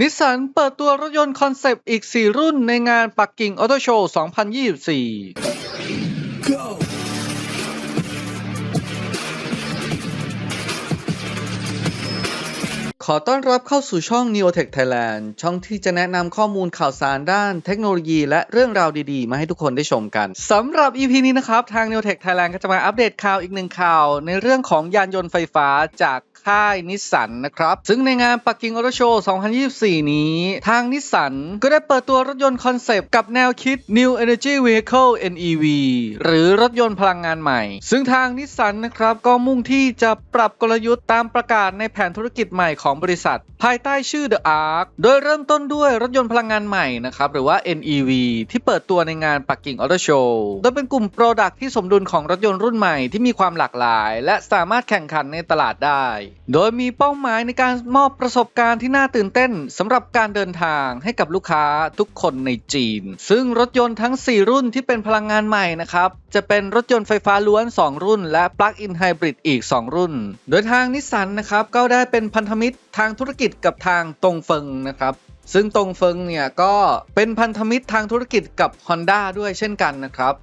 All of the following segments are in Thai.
นิสสันเปิดตัวรถยนต์คอนเซปต์อีก 4 รุ่นในงานปักกิ่งออโตโชว์ 2024ขอต้อนรับเข้าสู่ช่อง Neotech Thailand ช่องที่จะแนะนำข้อมูลข่าวสารด้านเทคโนโลยีและเรื่องราวดีๆ มาให้ทุกคนได้ชมกัน สำหรับ EP นี้นะครับ ทาง Neotech Thailand ก็จะมาอัปเดตข่าวอีกหนึ่งข่าว ในเรื่องของยานยนต์ไฟฟ้าจาก ค่ายนิสสันนะครับ ซึ่งในงานปักกิ่งออโตโชว์ 2024 นี้ ทางนิสสันก็ได้เปิดตัวรถยนต์คอนเซปต์กับแนวคิด New Energy Vehicle NEV หรือรถยนต์พลังงานใหม่ ซึ่งทางนิสสันนะครับก็มุ่งที่จะปรับกลยุทธ์ตามประกาศในแผนธุรกิจใหม่ของบริษัท ภายใต้ชื่อ The Arc โดยเริ่มต้นด้วยรถยนต์พลังงานใหม่นะครับหรือว่า NEV ที่เปิดตัวในงานปักกิ่งออโตโชว์โดยเป็นกลุ่มโปรดักที่สมดุลของรถยนต์รุ่นใหม่ที่มีความหลากหลาย และสามารถแข่งขันในตลาดได้โดยมีเป้าหมายในการมอบประสบการณ์ที่น่าตื่นเต้นสำหรับการเดินทางให้กับลูกค้าทุกคนในจีน ซึ่งรถยนต์ทั้ง 4 รุ่นที่เป็นพลังงานใหม่นะครับ จะเป็นรถยนต์ไฟฟ้าล้วน 2 รุ่น และ Plug-in Hybrid อีก 2 รุ่น โดยทางนิสสันนะครับก็ได้เป็นพันธมิตรทางธุรกิจกับทางตงเฟิงนะครับซึ่งตงเฟิงเนี่ยก็เป็นพันธมิตรทางธุรกิจกับ Honda ด้วยเช่นกันนะครับ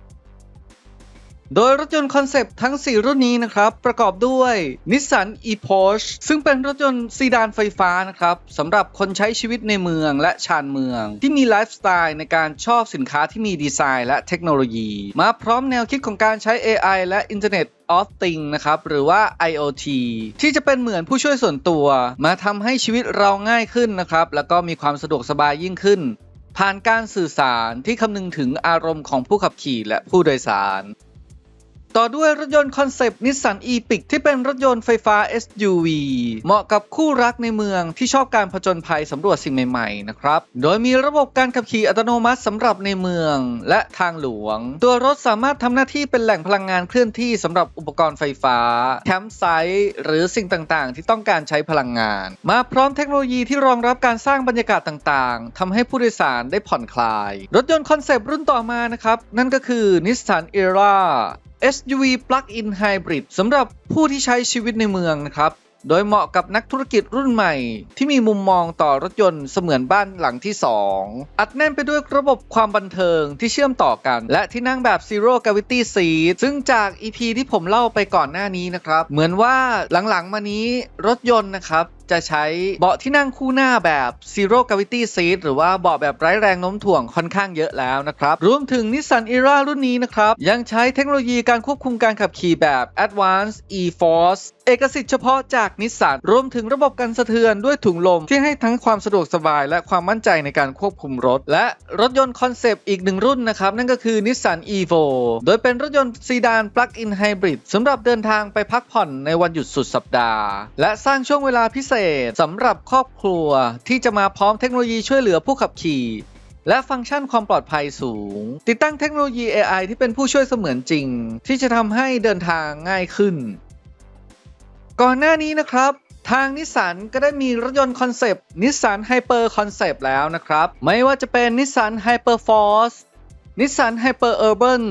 โดยรถยนต์คอนเซปต์ทั้ง 4 รุ่นนี้นะครับ ประกอบด้วย Nissan e-Porsche ซึ่งเป็นรถยนต์ซีดานไฟฟ้านะครับสำหรับคนใช้ชีวิตในเมืองและชานเมือง ที่มีไลฟ์สไตล์ในการชอบสินค้าที่มีดีไซน์และเทคโนโลยี มาพร้อมแนวคิดของการใช้ AI และ Internet of Things นะครับ หรือว่า IoT ที่จะเป็นเหมือนผู้ช่วยส่วนตัว มาทำให้ชีวิตเราง่ายขึ้นนะครับ แล้วก็มีความสะดวกสบายยิ่งขึ้น ผ่านการสื่อสารที่คำนึงถึงอารมณ์ของผู้ขับขี่และผู้โดยสาร ต่อด้วยรถยนต์คอนเซปต์นิสสัน e-pic ที่เป็นรถยนต์ไฟฟ้า SUV เหมาะกับคู่รักในเมืองที่ชอบการผจญภัยสำรวจสิ่งใหม่ๆนะครับ โดยมีระบบการขับขี่อัตโนมัติสำหรับในเมืองและทางหลวง ตัวรถสามารถทำหน้าที่เป็นแหล่งพลังงานเคลื่อนที่สำหรับอุปกรณ์ไฟฟ้าแคมป์ไซต์หรือสิ่งต่างๆ ที่ต้องการใช้พลังงาน มาพร้อมเทคโนโลยีที่รองรับการสร้างบรรยากาศต่างๆทำให้ผู้โดยสารได้ผ่อนคลาย รถยนต์คอนเซปต์รุ่นต่อมานะครับนั่นก็คือ Nissan Era SUV Plug-in Hybrid สำหรับผู้ที่ใช้ชีวิตในเมืองนะครับ โดยเหมาะกับนักธุรกิจรุ่นใหม่ ที่มีมุมมองต่อรถยนต์เสมือนบ้านหลังที่ 2 อัดแน่นไปด้วยระบบความบันเทิงที่เชื่อมต่อกัน และที่นั่งแบบ Zero Gravity Seat ซึ่งจาก EP ที่ผมเล่าไปก่อนหน้านี้นะครับ เหมือนว่าหลังๆมานี้รถยนต์นะครับ จะใช้เบาะที่นั่งคู่หน้าแบบ Zero Gravity Seat หรือว่าเบาะแบบไร้แรงโน้มถ่วงค่อนข้างเยอะแล้วนะครับ รวมถึง Nissan Era รุ่นนี้นะครับ ยังใช้เทคโนโลยีการควบคุมการขับขี่แบบ Advanced E-Force เอกสิทธิ์เฉพาะจากนิสสันรวมถึงระบบกันสะเทือนด้วยถุงลมที่ให้ทั้งความสะดวกสบาย และความมั่นใจในการควบคุมรถ และรถยนต์คอนเซปต์อีกหนึ่งรุ่นนะครับนั่นก็คือ Nissan Evo โดยเป็นรถยนต์ซีดาน Plug-in Hybrid สำหรับเดินทางไปพักผ่อนในวันหยุดสุดสัปดาห์ และสร้างช่วงเวลาพิเศษสำหรับครอบครัว ที่จะมาพร้อมเทคโนโลยีช่วยเหลือผู้ขับขี่และฟังก์ชันความปลอดภัยสูง ติดตั้งเทคโนโลยี AI ที่เป็นผู้ช่วยเสมือนจริง ที่จะทำให้เดินทางง่ายขึ้น ก่อนหน้านี้นะครับทางนิสสันก็ได้มีรถยนต์คอนเซปต์นิสสันไฮเปอร์คอนเซปต์แล้วนะครับ ไม่ว่าจะเป็นนิสสันไฮเปอร์ฟอร์สนิสสันไฮเปอร์เออร์เบน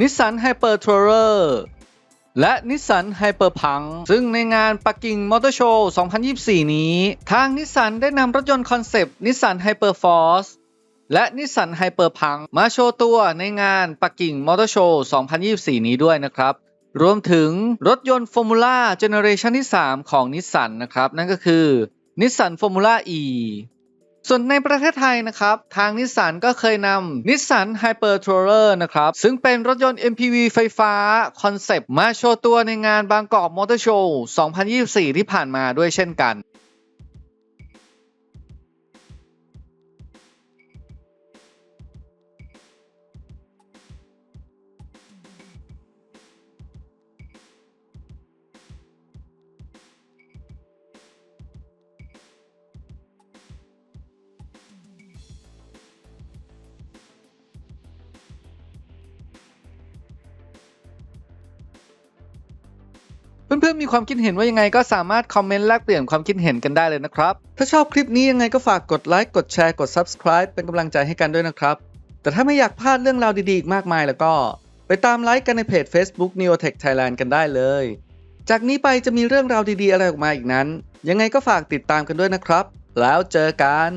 นิสสันไฮเปอร์ทัวร์และนิสสันไฮเปอร์พังซึ่งในงานปักกิ่งมอเตอร์โชว์ 2024 นี้ ทางนิสสันได้นำรถยนต์คอนเซปต์นิสสันไฮเปอร์ฟอร์สและนิสสันไฮเปอร์พังมาโชว์ตัวในงานปักกิ่งมอเตอร์โชว์ 2024 นี้ด้วยนะครับ รวมถึงรถยนต์ฟอร์มูล่าเจเนอเรชันที่ 3 ของนิสสันนะครับ นั่นก็คือนิสสันฟอร์มูล่า E ส่วนในประเทศไทยนะครับ ทางนิสสันก็เคยนำนิสสัน Hyper Tourer นะครับ ซึ่งเป็นรถยนต์ MPV ไฟฟ้า คอนเซปต์มาโชว์ตัวในงานบางกอกมอเตอร์โชว์ 2024 ที่ผ่านมาด้วยเช่นกัน เพื่อนๆมีความคิดเห็นว่ายังไงก็สามารถคอมเมนต์แลกเปลี่ยนความคิดเห็นกันได้เลยนะครับ ถ้าชอบคลิปนี้ยังไงก็ฝากกดไลค์กดแชร์กด Subscribe เป็นกำลังใจให้กันด้วยนะครับ แต่ถ้าไม่อยากพลาดเรื่องราวดีๆอีกมากมายแล้วก็ ไปตามไลค์กันในเพจ Facebook Neotech Thailand กันได้เลย จากนี้ไปจะมีเรื่องราวดีๆอะไรออกมาอีกนั้น ยังไงก็ฝากติดตามกันด้วยนะครับ แล้วเจอกัน